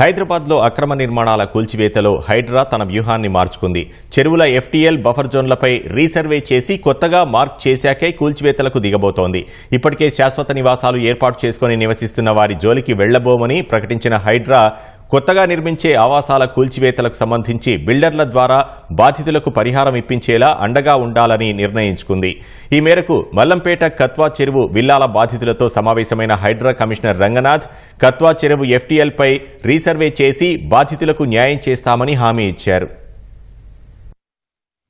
హైదరాబాద్లో అక్రమ నిర్మాణాల కూల్చివేతలో హైడ్రా తన వ్యూహాన్ని మార్చుకుంది. చెరువుల ఎఫ్టీఎల్ బఫర్ జోన్లపై రీసర్వే చేసి కొత్తగా మార్క్ చేశాకే కూల్చివేతలకు దిగబోతోంది. ఇప్పటికే శాశ్వత నివాసాలు ఏర్పాటు చేసుకుని నివసిస్తున్న వారి జోలికి వెళ్ళబోమని ప్రకటించిన హైడ్రా కొత్తగా నిర్మించే ఆవాసాల కూల్చివేతలకు సంబంధించి బిల్డర్ల ద్వారా బాధితులకు పరిహారం ఇప్పించేలా అండగా ఉండాలని నిర్ణయించుకుంది. ఈ మేరకు మల్లంపేట కత్వా చెరువు విల్లాల బాధితులతో సమావేశమైన హైడ్రా కమిషనర్ రంగనాథ్ కత్వా చెరువు ఎఫ్టీఎల్పై రీసర్వే చేసి బాధితులకు న్యాయం చేస్తామని హామీ ఇచ్చారు.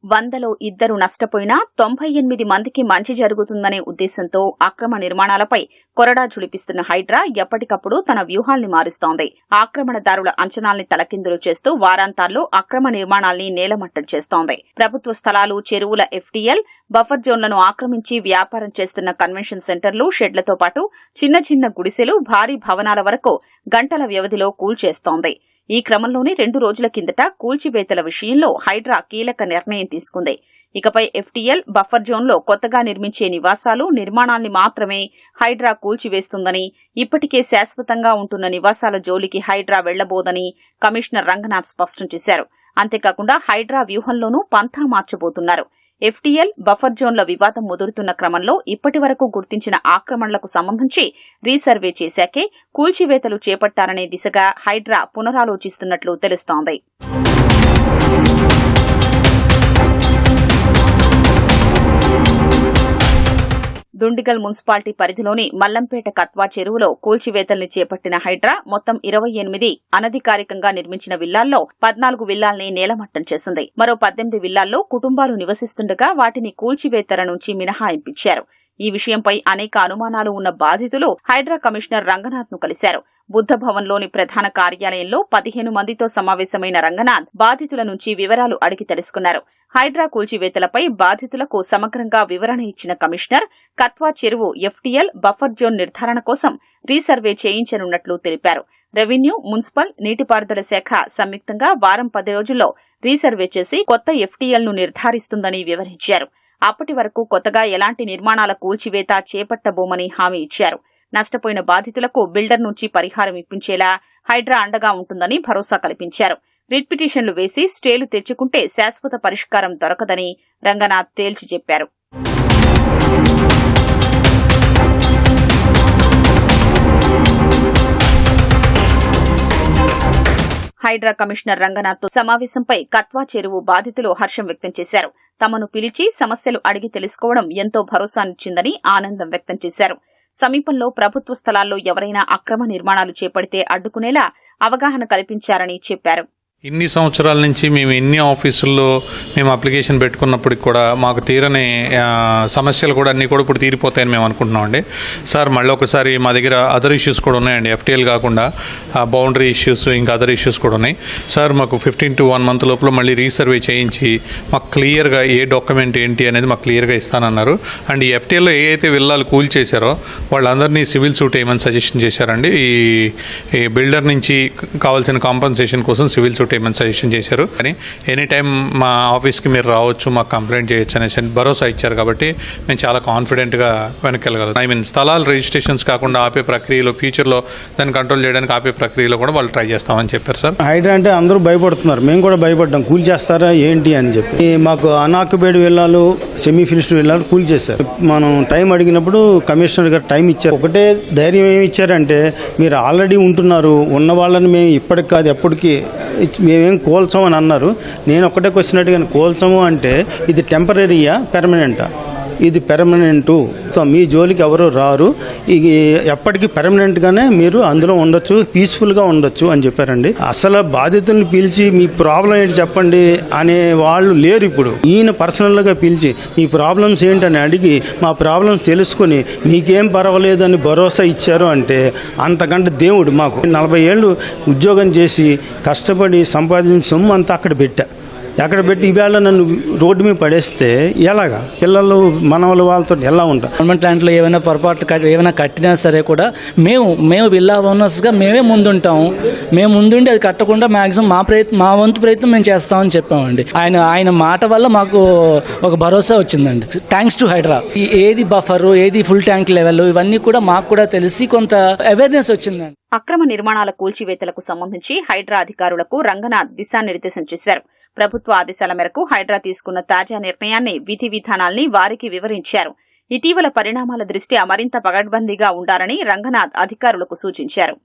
వందలో ఇద్దరు నష్టపోయినా తొంభై ఎనిమిది మందికి మంచి జరుగుతుందనే ఉద్దేశంతో అక్రమ నిర్మాణాలపై కొరడా ఝుళిపిస్తున్న హైడ్రా ఎప్పటికప్పుడు తన వ్యూహాల్ని మారుస్తోంది. ఆక్రమణదారుల అంచనాల్ని తలకిందులు చేస్తూ వారాంతాల్లో అక్రమ నిర్మాణాల్ని నేలమట్టం చేస్తోంది. ప్రభుత్వ స్థలాలు చెరువుల ఎఫ్టీఎల్ బఫర్ జోన్లను ఆక్రమించి వ్యాపారం చేస్తున్న కన్వెన్షన్ సెంటర్లు షెడ్లతో పాటు చిన్న చిన్న గుడిసెలు భారీ భవనాల వరకు గంటల వ్యవధిలో కూల్చేస్తోంది. ఈ క్రమంలోనే రెండు రోజుల కిందట కూల్చివేతల విషయంలో హైడ్రా కీలక నిర్ణయం తీసుకుంది. ఇకపై ఎఫ్టీఎల్ బఫర్ జోన్లో కొత్తగా నిర్మించే నివాసాలు నిర్మాణాల్ని మాత్రమే హైడ్రా కూల్చివేస్తుందని ఇప్పటికే శాశ్వతంగా ఉంటున్న నివాసాల జోలికి హైడ్రా వెళ్ళబోదని కమిషనర్ రంగనాథ్ స్పష్టం చేశారు. అంతేకాకుండా హైడ్రా వ్యూహంలోనూ పంథా మార్చబోతున్నారు. ఎఫ్టీఎల్ బఫర్ జోన్ల వివాదం ముదురుతున్న క్రమంలో ఇప్పటి వరకు గుర్తించిన ఆక్రమణలకు సంబంధించి రీసర్వే చేశాకే కూల్చివేతలు చేపట్టారనే దిశగా హైడ్రా పునరాలోచిస్తున్నట్లు తెలుస్తోంది. దుండిగల్ మున్సిపాలిటీ పరిధిలోని మల్లంపేట కత్వా చెరువులో కూల్చివేతల్ని చేపట్టిన హైడ్రా మొత్తం ఇరవై ఎనిమిది అనధికారికంగా నిర్మించిన విల్లాల్లో పద్నాలుగు విల్లాల్ని నేలమట్టం చేసింది. మరో పద్దెనిమిది విల్లాల్లో కుటుంబాలు నివసిస్తుండగా వాటిని కూల్చివేతల నుంచి మినహాయింపించారు. ఈ విషయంపై అనేక అనుమానాలు ఉన్న బాధితులు హైడ్రా కమిషనర్ రంగనాథ్ను కలిశారు. బుద్ధ భవన్లోని ప్రధాన కార్యాలయంలో పదిహేను మందితో సమావేశమైన రంగనాథ్ బాధితుల నుంచి వివరాలు అడిగి తెలుసుకున్నారు. హైడ్రా కూల్చివేతలపై బాధితులకు సమగ్రంగా వివరణ ఇచ్చిన కమిషనర్ కత్వా చెరువు ఎఫ్టీఎల్ బఫర్ జోన్ నిర్ధారణ కోసం రీసర్వే చేయించనున్నట్లు తెలిపారు. రెవెన్యూ మున్సిపల్ నీటిపారుదల శాఖ సంయుక్తంగా వారం పది రోజుల్లో రీసర్వే చేసి కొత్త ఎఫ్టీఎల్ను నిర్ధారిస్తుందని వివరించారు. అప్పటి వరకు కొత్తగా ఎలాంటి నిర్మాణాల కూల్చివేత చేపట్టబోమని హామీ ఇచ్చారు. నష్టపోయిన బాధితులకు బిల్డర్ నుంచి పరిహారం ఇప్పించేలా హైడ్రా అండగా ఉంటుందని భరోసా కల్పించారు. రిట్ పిటిషన్లు వేసి స్టేలు తెచ్చుకుంటే శాశ్వత పరిష్కారం దొరకదని రంగనాథ్ తేల్చి చెప్పారు. హైడ్రా కమిషనర్ రంగనాథ్తో సమావేశంపై కత్వా చెరువు బాధితులు హర్షం వ్యక్తం చేశారు. తమను పిలిచి సమస్యలు అడిగి తెలుసుకోవడం ఎంతో భరోసానిచ్చిందని ఆనందం వ్యక్తం చేశారు. సమీపంలో ప్రభుత్వ స్థలాల్లో ఎవరైనా అక్రమ నిర్మాణాలు చేపడితే అడ్డుకునేలా అవగాహన కల్పించారని చెప్పారు. ఇన్ని సంవత్సరాల నుంచి మేము ఎన్ని ఆఫీసుల్లో మేము అప్లికేషన్ పెట్టుకున్నప్పటికి కూడా మాకు తీరని సమస్యలు కూడా అన్నీ కూడా ఇప్పుడు తీరిపోతాయని మేము అనుకుంటున్నామండి సార్ మళ్ళీ ఒకసారి మా దగ్గర అదర్ ఇష్యూస్ కూడా ఉన్నాయండి. ఎఫ్టీఎల్ కాకుండా బౌండరీ ఇష్యూస్ ఇంకా అదర్ ఇష్యూస్ కూడా ఉన్నాయి. సార్ మాకు ఫిఫ్టీన్ టు వన్ మంత్ లోపల మళ్ళీ రీసర్వే చేయించి మాకు క్లియర్గా ఏ డాక్యుమెంట్ ఏంటి అనేది మాకు క్లియర్గా ఇస్తానన్నారు. అండ్ ఈ ఎఫ్టీఎల్లో ఏ అయితే విల్లాలు కూల్ చేశారో వాళ్ళందరినీ సివిల్ సూట్ వేయమని సజెషన్ చేశారండి. ఈ ఈ బిల్డర్ నుంచి కావాల్సిన కాంపన్సేషన్ కోసం సివిల్ సూట్ ఏమైనా సజెషన్ చేశారు. కానీ ఎనీ టైం మా ఆఫీస్కి మీరు రావచ్చు మాకు కంప్లైంట్ చేయొచ్చు అనేసి భరోసా ఇచ్చారు కాబట్టి మేము చాలా కాన్ఫిడెంట్గా వెనక్కి వెళ్ళగలం ఐ మీన్ స్థలాలు రిజిస్ట్రేషన్స్ కాకుండా ఆపే ప్రక్రియలో ఫ్యూచర్లో దాన్ని కంట్రోల్ చేయడానికి ఆపే ప్రక్రియలో కూడా వాళ్ళు ట్రై చేస్తామని చెప్పారు సార్ హైడ్రా అంటే అందరూ భయపడుతున్నారు. మేము కూడా భయపడ్డాం. కూల్ చేస్తారా ఏంటి అని చెప్పి. మాకు అనాక్యుపైడ్ విల్లాలు సెమీ ఫినిష్డ్ విల్లాలు కూల్ చేశారు. మనం టైం అడిగినప్పుడు కమిషనర్ గారు టైం ఇచ్చారు. ఒకటే ధైర్యం ఏమి ఇచ్చారంటే మీరు ఆల్రెడీ ఉంటున్నారు. ఉన్న వాళ్ళని మేము ఇప్పటికి కాదు ఎప్పటికీ మేమేం కోల్చమని అన్నారు. నేను ఒక్కటే క్వశ్చన్ అడిగాను కోల్చము అంటే ఇది టెంపరీయా పెర్మనెంటా ఇది పెర్మనెంటు సో మీ జోలికి ఎవరు రారు. ఇది ఎప్పటికీ పెర్మనెంట్గానే మీరు అందులో ఉండొచ్చు పీస్ఫుల్గా ఉండొచ్చు అని చెప్పారండి. అసలు బాధితుల్ని పిలిచి మీ ప్రాబ్లం ఏంటి చెప్పండి అనే వాళ్ళు లేరు ఇప్పుడు. ఈయన పర్సనల్గా పిలిచి మీ ప్రాబ్లమ్స్ ఏంటని అడిగి మా ప్రాబ్లమ్స్ తెలుసుకొని మీకేం పర్వాలేదు అని భరోసా ఇచ్చారు అంటే అంతకంటే దేవుడు మాకు నలభై ఏళ్ళు ఉద్యోగం చేసి కష్టపడి సంపాదించిన సొమ్ము అంతా అక్కడ పెట్టా. ఎక్కడ పెట్టి ఇవాళ నన్ను రోడ్డు మీద పడేస్తే ఎలాగా? పిల్లలు మనవలు వాళ్ళతో ఎలా ఉంటారు గవర్నమెంట్ ల్యాండ్లో ఏమైనా పొరపాటు ఏమైనా కట్టినా సరే కూడా మేము మేము విల్లా ఓనర్స్గా మేమే ముందుంటాము మేము ముందుండి అది కట్టకుండా మాక్సిమం మా ప్రయత్నం మా వంతు ప్రయత్నం మేము చేస్తామని చెప్పామండి. ఆయన ఆయన మాట వల్ల మాకు ఒక భరోసా వచ్చిందండి. థ్యాంక్స్ టు హైడ్రా ఏది బఫర్ ఏది ఫుల్ ట్యాంక్ లెవెల్ ఇవన్నీ కూడా మాకు కూడా తెలిసి కొంత అవేర్నెస్ వచ్చిందండి. అక్రమ నిర్మాణాల కూల్చివేతలకు సంబంధించి హైడ్రా అధికారులకు రంగనాథ్ దిశానిర్దేశం చేశారు. ప్రభుత్వ ఆదేశాల మేరకు హైడ్రా తీసుకున్న తాజా నిర్ణయాన్ని విధి విధానాల్ని వారికి వివరించారు. ఇటీవల పరిణామాల దృష్ట్యా మరింత పగడ్బందీగా ఉండాలని రంగనాథ్ అధికారులకు సూచించారు.